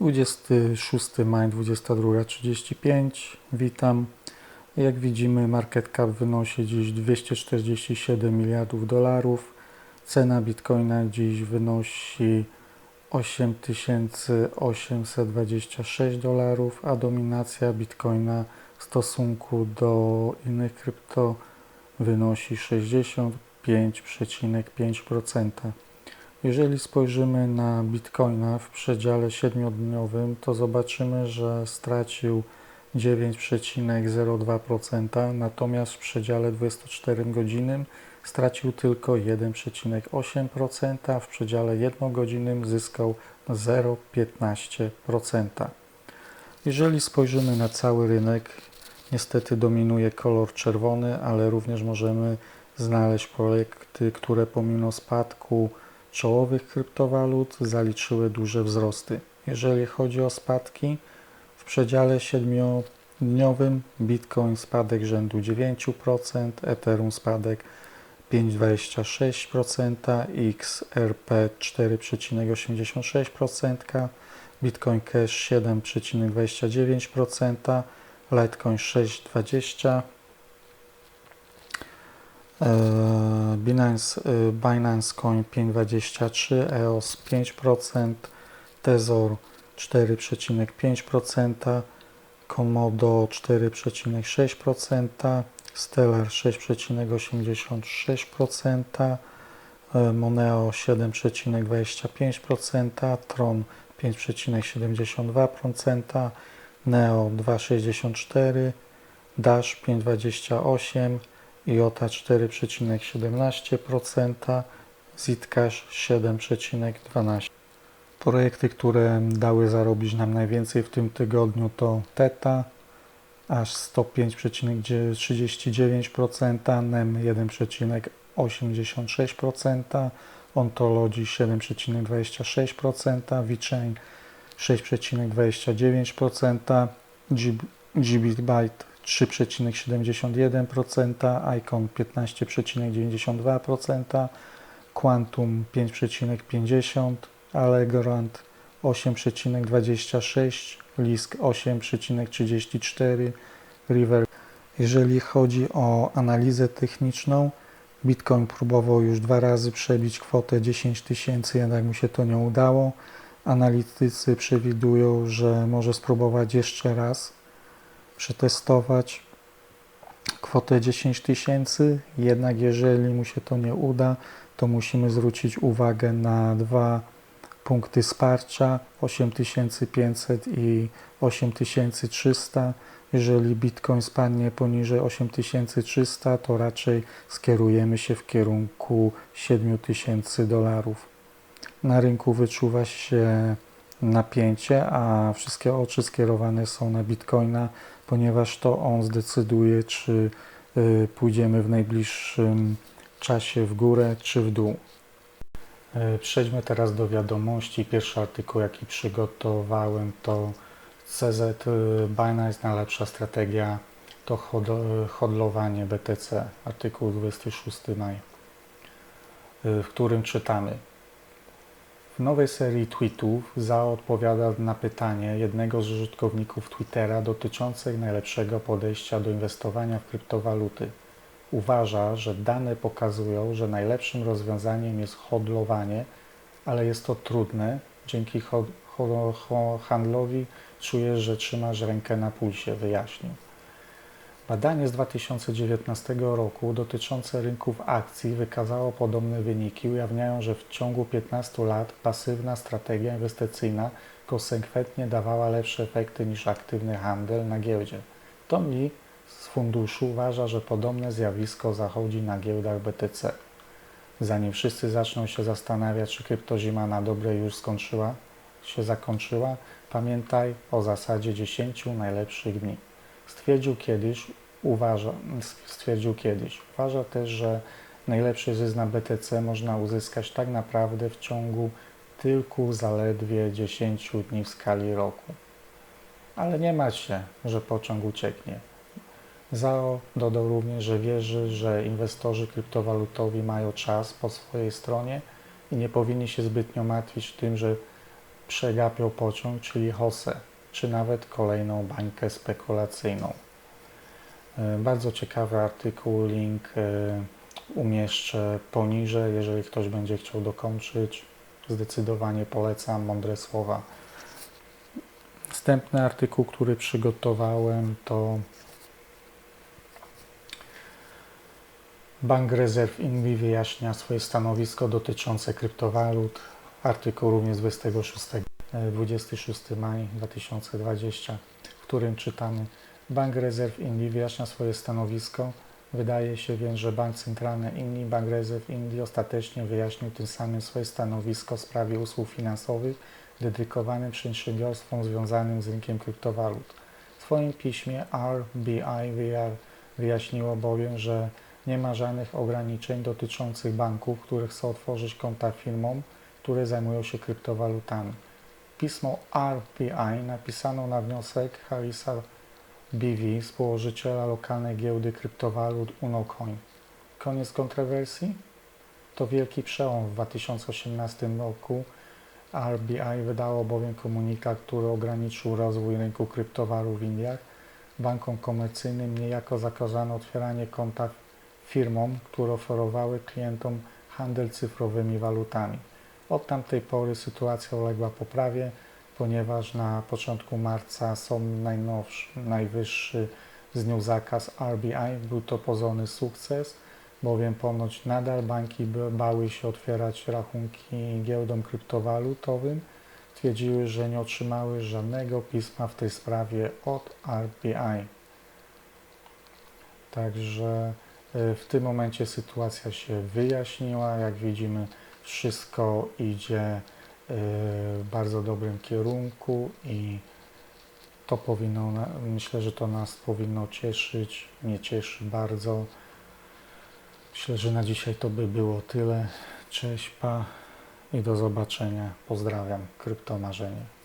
26 maj 22.35. Witam. Jak widzimy, market cap wynosi dziś 247 miliardów dolarów. Cena bitcoina dziś wynosi 8826 dolarów, a dominacja bitcoina w stosunku do innych krypto wynosi 65,5%. Jeżeli spojrzymy na Bitcoina w przedziale 7-dniowym, to zobaczymy, że stracił 9,02%, natomiast w przedziale 24 godzinnym stracił tylko 1,8%, a w przedziale 1 godzinnym zyskał 0,15%. Jeżeli spojrzymy na cały rynek, niestety dominuje kolor czerwony, ale również możemy znaleźć projekty, które pomimo spadku czołowych kryptowalut zaliczyły duże wzrosty. Jeżeli chodzi o spadki, w przedziale 7-dniowym Bitcoin spadek rzędu 9%, Ethereum spadek 5,26%, XRP 4,86%, Bitcoin Cash 7,29%, Litecoin 6,20%, E, Binance, e, Binance Coin 5,23, EOS 5%, Tezor 4,5%, Komodo 4,6%, Stellar 6,86%, e, Moneo 7,25%, Tron 5,72%, Neo 2,64%, Dash 5,28%, IOTA 4,17%, Zcash 7,12%. Projekty, które dały zarobić nam najwięcej w tym tygodniu to Teta aż 105,39%, NEM 1,86%, Ontology 7,26%, VeChain 6,29%, GBitByte 3,71%, Icon 15,92%, Quantum 5,50%, Allegrand 8,26%, Lisk 8,34%, River. Jeżeli chodzi o analizę techniczną, Bitcoin próbował już dwa razy przebić kwotę 10 tysięcy, jednak mu się to nie udało. Analitycy przewidują, że może spróbować jeszcze raz przetestować kwotę 10 tysięcy, jednak jeżeli mu się to nie uda, to musimy zwrócić uwagę na dwa punkty wsparcia 8500 i 8300. Jeżeli Bitcoin spadnie poniżej 8300, to raczej skierujemy się w kierunku 7000 dolarów. Na rynku wyczuwa się napięcie, a wszystkie oczy skierowane są na Bitcoina, ponieważ to on zdecyduje, czy y, pójdziemy w najbliższym czasie w górę, czy w dół. Y, przejdźmy teraz do wiadomości. Pierwszy artykuł, jaki przygotowałem, to CZ y, Binance najlepsza strategia to hodlowanie BTC. Artykuł 26 maj, w którym czytamy. W nowej serii tweetów Zao odpowiada na pytanie jednego z użytkowników Twittera dotyczące najlepszego podejścia do inwestowania w kryptowaluty. Uważa, że dane pokazują, że najlepszym rozwiązaniem jest hodlowanie, ale jest to trudne. Dzięki handlowi czujesz, że trzymasz rękę na pulsie, wyjaśnił. Badanie z 2019 roku dotyczące rynków akcji wykazało podobne wyniki. Ujawniają, że w ciągu 15 lat pasywna strategia inwestycyjna konsekwentnie dawała lepsze efekty niż aktywny handel na giełdzie. Tom Lee z funduszu uważa, że podobne zjawisko zachodzi na giełdach BTC. Zanim wszyscy zaczną się zastanawiać, czy kryptozima na dobre już skończyła, się zakończyła, pamiętaj o zasadzie 10 najlepszych dni. Stwierdził kiedyś, uważa, stwierdził kiedyś. Uważa też, że najlepszy zysk na BTC można uzyskać tak naprawdę w ciągu tylko zaledwie 10 dni w skali roku. Ale nie ma się, że pociąg ucieknie. ZAO dodał również, że wierzy, że inwestorzy kryptowalutowi mają czas po swojej stronie i nie powinni się zbytnio martwić tym, że przegapią pociąg, czyli HOSE, czy nawet kolejną bańkę spekulacyjną. E, Bardzo ciekawy artykuł, link e, umieszczę poniżej, jeżeli ktoś będzie chciał dokończyć. Zdecydowanie polecam mądre słowa. Następny artykuł, który przygotowałem, to Bank Rezerw Inwi wyjaśnia swoje stanowisko dotyczące kryptowalut. Artykuł również z 26, e, 26 maj 2020, w którym czytamy Bank Rezerw Indii wyjaśnia swoje stanowisko. Wydaje się więc, że Bank Centralny Indii, Bank Rezerw Indii ostatecznie wyjaśnił tym samym swoje stanowisko w sprawie usług finansowych dedykowanym przedsiębiorstwom związanym z rynkiem kryptowalut. W swoim piśmie RBI wyja- wyjaśniło bowiem, że nie ma żadnych ograniczeń dotyczących banków, które chcą otworzyć konta firmom, które zajmują się kryptowalutami. Pismo RBI napisano na wniosek Harrisa BV, współzałożyciela lokalnej giełdy kryptowalut UnoCoin. Koniec kontrowersji? To wielki przełom w 2018 roku. RBI wydało bowiem komunikat, który ograniczył rozwój rynku kryptowalut w Indiach. Bankom komercyjnym niejako zakazano otwieranie konta firmom, które oferowały klientom handel cyfrowymi walutami. Od tamtej pory sytuacja uległa poprawie, ponieważ na początku marca są najnowszy, najwyższy z nią zakaz RBI. Był to pozorny sukces, bowiem ponoć nadal banki bały się otwierać rachunki giełdom kryptowalutowym. Twierdziły, że nie otrzymały żadnego pisma w tej sprawie od RBI. Także y, w tym momencie sytuacja się wyjaśniła. Jak widzimy, wszystko idzie y, w bardzo dobrym kierunku i to powinno, myślę, że to nas powinno cieszyć, mnie cieszy bardzo. Myślę, że na dzisiaj to by było tyle. Cześć, pa i do zobaczenia. Pozdrawiam, kryptomarzenie.